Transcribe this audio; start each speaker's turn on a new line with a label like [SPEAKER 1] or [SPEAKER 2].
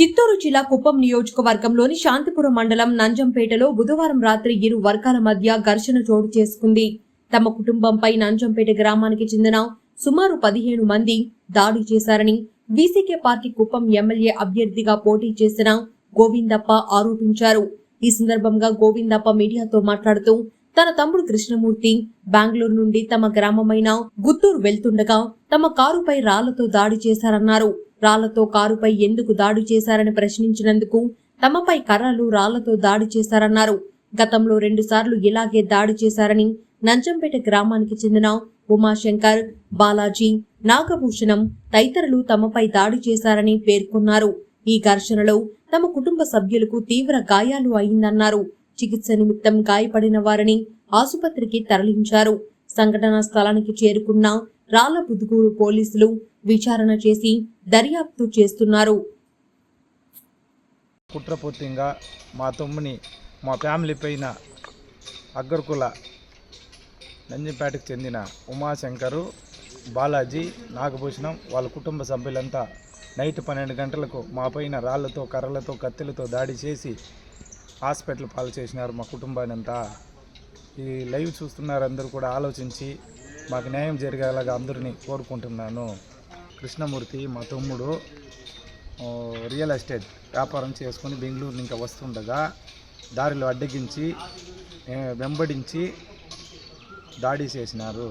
[SPEAKER 1] చిత్తూరు జిల్లా కుప్పం నియోజకవర్గంలోని శాంతిపురం మండలం నంజంపేటలో బుధవారం రాత్రి ఇరు వర్గాల మధ్య ఘర్షణ చోటు చేసుకుంది. తమ కుటుంబంపై నంజంపేట గ్రామానికి చెందిన సుమారు పదిహేను మంది దాడి చేశారని వీసీకే పార్టీ కుప్పం ఎమ్మెల్యే అభ్యర్థిగా పోటీ చేసిన గోవిందప్ప ఆరోపించారు. ఈ సందర్భంగా గోవిందప్ప మీడియాతో మాట్లాడుతూ తన తమ్ముడు కృష్ణమూర్తి బెంగళూరు నుండి తమ గ్రామమైన గుత్తూరు వెళ్తుండగా తమ కారుపై రాళ్ళతో దాడి చేశారన్నారు. రాళ్ళతో కారుపై ఎందుకు దాడి చేశారని ప్రశ్నించినందుకు తమపై కర్రలు రాళ్ళతో దాడి చేశారన్నారు. గతంలో రెండుసార్లు ఇలాగే దాడి చేశారని నంజంపేట గ్రామానికి చెందిన ఉమాశంకర్ బాలాజీ నాగభూషణం తదితరులు తమపై దాడి చేశారని పేర్కొన్నారు. ఈ ఘర్షణలో తమ కుటుంబ సభ్యులకు తీవ్ర గాయాలు అయిందన్నారు. చికిత్స నిమిత్తం గాయపడిన వారిని ఆసుపత్రికి తరలించారు. సంఘటనా స్థలానికి చేరుకున్న రాళ్ళబుదుగూరు పోలీసులు విచారణ చేసి దర్యాప్తు చేస్తున్నారు.
[SPEAKER 2] కుట్రపూర్తిగా మా తమ్ముని మా ఫ్యామిలీ పైన అగ్గర్కుల నంజంపేటకు చెందిన ఉమాశంకరు బాలాజీ నాగభూషణం వాళ్ళ కుటుంబ సభ్యులంతా నైట్ పన్నెండు గంటలకు మా పైన రాళ్ళతో కర్రలతో కత్తులతో దాడి చేసి హాస్పిటల్ పాలు చేసినారు మా కుటుంబాన్ని అంతా. ఈ లైవ్ చూస్తున్నారు అందరూ కూడా ఆలోచించి మాకు న్యాయం జరిగేలాగా అందరినీ కోరుకుంటున్నాను. కృష్ణమూర్తి మా తమ్ముడు రియల్ ఎస్టేట్ వ్యాపారం చేసుకొని బెంగళూరు ఇంకా వస్తుండగా దారిలో అడ్డగించి వెంబడించి దాడి చేసినారు.